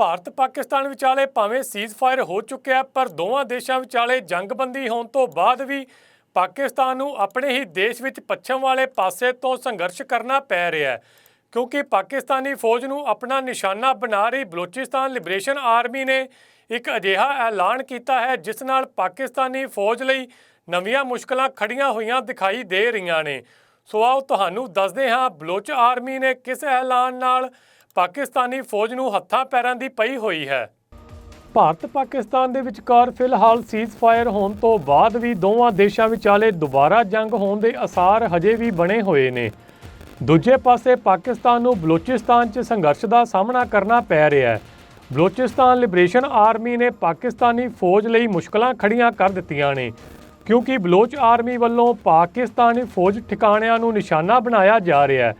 ਭਾਰਤ ਪਾਕਿਸਤਾਨ ਵਿਚਾਲੇ ਭਾਵੇਂ ਸੀਜ਼ਫਾਇਰ ਹੋ ਚੁੱਕਿਆ ਪਰ ਦੋਵਾਂ ਦੇਸ਼ਾਂ ਵਿਚਾਲੇ ਜੰਗਬੰਦੀ ਹੋਣ ਤੋਂ ਬਾਅਦ ਵੀ ਪਾਕਿਸਤਾਨ ਨੂੰ ਆਪਣੇ ਹੀ ਦੇਸ਼ ਵਿੱਚ ਪੱਛਮ ਵਾਲੇ ਪਾਸੇ ਤੋਂ ਸੰਘਰਸ਼ ਕਰਨਾ ਪੈ ਰਿਹਾ ਹੈ। ਕਿਉਂਕਿ ਪਾਕਿਸਤਾਨੀ ਫੌਜ ਨੂੰ ਆਪਣਾ ਨਿਸ਼ਾਨਾ ਬਣਾ ਰਹੀ ਬਲੋਚਿਸਤਾਨ ਲਿਬਰੇਸ਼ਨ ਆਰਮੀ ਨੇ ਇੱਕ ਅਜਿਹਾ ਐਲਾਨ ਕੀਤਾ ਹੈ, ਜਿਸ ਨਾਲ ਪਾਕਿਸਤਾਨੀ ਫੌਜ ਲਈ ਨਵੀਆਂ ਮੁਸ਼ਕਲਾਂ ਖੜੀਆਂ ਹੋਈਆਂ ਦਿਖਾਈ ਦੇ ਰਹੀਆਂ ਨੇ। ਸੋ ਆਓ ਤੁਹਾਨੂੰ ਦੱਸਦੇ ਹਾਂ, ਬਲੋਚ ਆਰਮੀ ਨੇ ਕਿਸ ਐਲਾਨ ਨਾਲ ਪਾਕਿਸਤਾਨੀ ਫੌਜ ਨੂੰ ਹੱਥਾਂ ਪੈਰਾਂ ਦੀ ਪਈ ਹੋਈ ਹੈ। ਭਾਰਤ ਪਾਕਿਸਤਾਨ ਦੇ ਵਿਚਕਾਰ ਫਿਲਹਾਲ ਸੀਜ਼ਫਾਇਰ ਹੋਣ ਤੋਂ ਬਾਅਦ ਵੀ ਦੋਵਾਂ ਦੇਸ਼ਾਂ ਵਿਚਾਲੇ ਦੁਬਾਰਾ ਜੰਗ ਹੋਣ ਦੇ ਅਸਾਰ ਹਜੇ ਵੀ ਬਣੇ ਹੋਏ ਨੇ। ਦੂਜੇ ਪਾਸੇ ਪਾਕਿਸਤਾਨ ਨੂੰ ਬਲੋਚਿਸਤਾਨ 'ਚ ਸੰਘਰਸ਼ ਦਾ ਸਾਹਮਣਾ ਕਰਨਾ ਪੈ ਰਿਹਾ ਹੈ। ਬਲੋਚਿਸਤਾਨ ਲਿਬਰੇਸ਼ਨ ਆਰਮੀ ਨੇ ਪਾਕਿਸਤਾਨੀ ਫੌਜ ਲਈ ਮੁਸ਼ਕਲਾਂ ਖੜੀਆਂ ਕਰ ਦਿੱਤੀਆਂ ਨੇ, ਕਿਉਂਕਿ ਬਲੋਚ ਆਰਮੀ ਵੱਲੋਂ ਪਾਕਿਸਤਾਨੀ ਫੌਜ ਠਿਕਾਣਿਆਂ ਨੂੰ ਨਿਸ਼ਾਨਾ ਬਣਾਇਆ ਜਾ ਰਿਹਾ ਹੈ।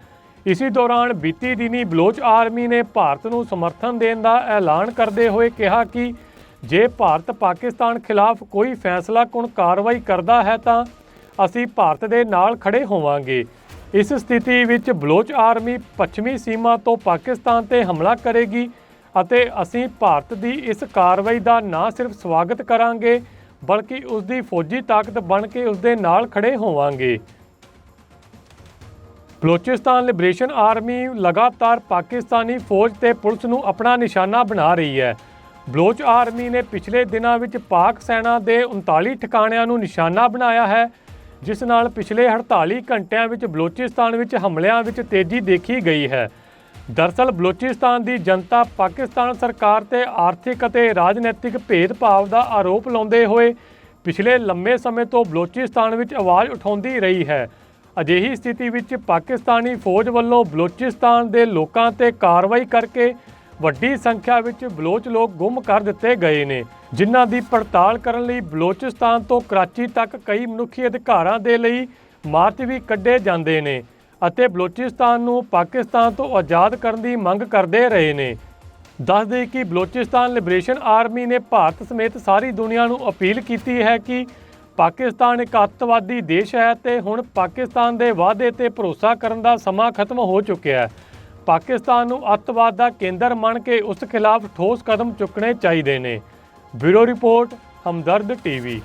ਇਸੇ ਦੌਰਾਨ ਬੀਤੀ ਦਿਨੀ ਬਲੋਚ ਆਰਮੀ ਨੇ ਭਾਰਤ ਨੂੰ ਸਮਰਥਨ ਦੇਣ ਦਾ ਐਲਾਨ ਕਰਦੇ ਹੋਏ ਕਿਹਾ ਕਿ ਜੇ ਭਾਰਤ ਪਾਕਿਸਤਾਨ ਖਿਲਾਫ ਕੋਈ ਫੈਸਲਾਕੁਨ ਕਾਰਵਾਈ ਕਰਦਾ ਹੈ ਤਾਂ ਅਸੀਂ ਭਾਰਤ ਦੇ ਨਾਲ ਖੜੇ ਹੋਵਾਂਗੇ। ਇਸ ਸਥਿਤੀ ਵਿੱਚ ਬਲੋਚ ਆਰਮੀ ਪੱਛਮੀ ਸੀਮਾ ਤੋਂ ਪਾਕਿਸਤਾਨ ਤੇ ਹਮਲਾ ਕਰੇਗੀ ਅਤੇ ਅਸੀਂ ਭਾਰਤ ਦੀ ਇਸ ਕਾਰਵਾਈ ਦਾ ਨਾ ਸਿਰਫ ਸਵਾਗਤ ਕਰਾਂਗੇ, ਬਲਕਿ ਉਸ ਦੀ ਫੌਜੀ ਤਾਕਤ ਬਣ ਕੇ ਉਸ ਦੇ ਨਾਲ ਖੜੇ ਹੋਵਾਂਗੇ। ਬਲੋਚਿਸਤਾਨ ਲਿਬਰੇਸ਼ਨ ਆਰਮੀ ਲਗਾਤਾਰ ਪਾਕਿਸਤਾਨੀ ਫੌਜ ਤੇ ਪੁਲਿਸ ਨੂੰ ਆਪਣਾ ਨਿਸ਼ਾਨਾ ਬਣਾ ਰਹੀ ਹੈ। ਬਲੋਚ ਆਰਮੀ ਨੇ ਪਿਛਲੇ ਦਿਨਾਂ ਵਿੱਚ ਪਾਕ ਸੈਨਾ ਦੇ 39 ਠਿਕਾਣਿਆਂ ਨੂੰ ਨਿਸ਼ਾਨਾ ਬਣਾਇਆ ਹੈ, ਜਿਸ ਨਾਲ ਪਿਛਲੇ 48 ਘੰਟਿਆਂ ਵਿੱਚ ਬਲੋਚਿਸਤਾਨ ਵਿੱਚ ਹਮਲਿਆਂ ਵਿੱਚ ਤੇਜ਼ੀ ਦੇਖੀ ਗਈ ਹੈ। ਦਰਸਲ, ਬਲੋਚਿਸਤਾਨ ਦੀ ਜਨਤਾ ਪਾਕਿਸਤਾਨ ਸਰਕਾਰ ਤੇ ਆਰਥਿਕ ਅਤੇ ਰਾਜਨੀਤਿਕ ਭੇਦਭਾਵ ਦਾ ਆਰੋਪ ਲਾਉਂਦੇ ਹੋਏ ਪਿਛਲੇ ਲੰਮੇ ਸਮੇਂ ਤੋਂ ਬਲੋਚਿਸਤਾਨ ਵਿੱਚ ਆਵਾਜ਼ ਉਠਾਉਂਦੀ ਰਹੀ ਹੈ। ਅਜਿਹੀ ਸਥਿਤੀ ਵਿੱਚ ਪਾਕਿਸਤਾਨੀ ਫੌਜ ਵੱਲੋਂ ਬਲੋਚਿਸਤਾਨ ਦੇ ਲੋਕਾਂ ਤੇ ਕਾਰਵਾਈ ਕਰਕੇ ਵੱਡੀ ਸੰਖਿਆ ਵਿੱਚ ਬਲੋਚ ਲੋਕ ਗੁੰਮ ਕਰ ਦਿੱਤੇ ਗਏ ਨੇ, ਜਿਨ੍ਹਾਂ ਦੀ ਪੜਤਾਲ ਕਰਨ ਲਈ ਬਲੋਚਿਸਤਾਨ ਤੋਂ ਕਰਾਚੀ ਤੱਕ ਕਈ ਮਨੁੱਖੀ ਅਧਿਕਾਰਾਂ ਦੇ ਲਈ ਮਾਰਚ ਵੀ ਕੱਢੇ ਜਾਂਦੇ ਨੇ ਅਤੇ ਬਲੋਚਿਸਤਾਨ ਨੂੰ ਪਾਕਿਸਤਾਨ ਤੋਂ ਆਜ਼ਾਦ ਕਰਨ ਦੀ ਮੰਗ ਕਰਦੇ ਰਹੇ ਨੇ। ਦੱਸ ਦੇਈਏ ਕਿ ਬਲੋਚਿਸਤਾਨ ਲਿਬਰੇਸ਼ਨ ਆਰਮੀ ਨੇ ਭਾਰਤ ਸਮੇਤ ਸਾਰੀ ਦੁਨੀਆ ਨੂੰ ਅਪੀਲ ਕੀਤੀ ਹੈ ਕਿ ਪਾਕਿਸਤਾਨ ਇੱਕ ਅੱਤਵਾਦੀ ਦੇਸ਼ ਹੈ ਤੇ ਹੁਣ ਪਾਕਿਸਤਾਨ ਦੇ ਵਾਅਦੇ ਤੇ ਭਰੋਸਾ ਕਰਨ ਦਾ ਸਮਾਂ ਖਤਮ ਹੋ ਚੁੱਕਿਆ ਹੈ। ਪਾਕਿਸਤਾਨ ਨੂੰ ਅੱਤਵਾਦ ਦਾ ਕੇਂਦਰ ਮੰਨ ਕੇ ਉਸ ਖਿਲਾਫ ਠੋਸ ਕਦਮ ਚੁੱਕਣੇ ਚਾਹੀਦੇ ਨੇ। Bureau report, Hamdard TV.